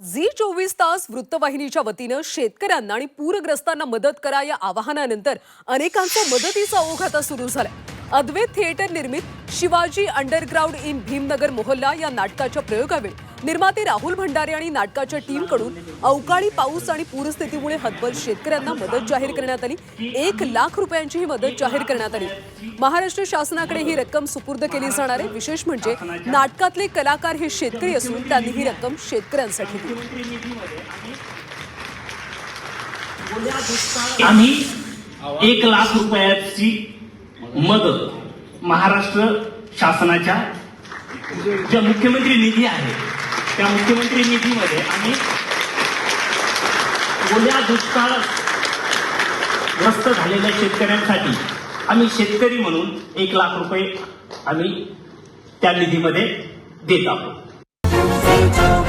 Zee चोवीस तास वृत्तवाहिनीच्या वतीनं शेतकऱ्यांना आणि पूरग्रस्तांना मदत करा या आवाहनानंतर अनेकांचा मदतीचा ओघ आता सुरू झालाय. अद्वैत थिएटर निर्मित शिवाजी अंडरग्राऊंड इन भीमनगर मोहल्ला या नाटकाच्या प्रयोगावेळी निर्माते राहुल भंडारे आणि नाटकाच्या टीमकडून अवकाळी पाऊस आणि पूरस्थितीमुळे हतबल शेतकऱ्यांना मदत जाहीर करण्यात आली. एक लाख रुपयांची ही मदत जाहीर करण्यात आली. महाराष्ट्र शासनाकडे ही रक्कम सुपूर्द केली जाणार आहे. विशेष म्हणजे नाटकातले कलाकार हे शेतकरी असून त्यांनी ही रक्कम शेतकऱ्यांसाठी दिली. आम्ही एक लाख रुपयाची मदत महाराष्ट्र शासनाच्या ज्या मुख्यमंत्री निधी आहे त्या मुख्यमंत्री निधीमध्ये आम्ही ओल्या दुष्काळ ग्रस्त झालेल्या शेतकऱ्यांसाठी आम्ही शेतकरी म्हणून एक लाख रुपये आम्ही त्या निधीमध्ये देत आहोत.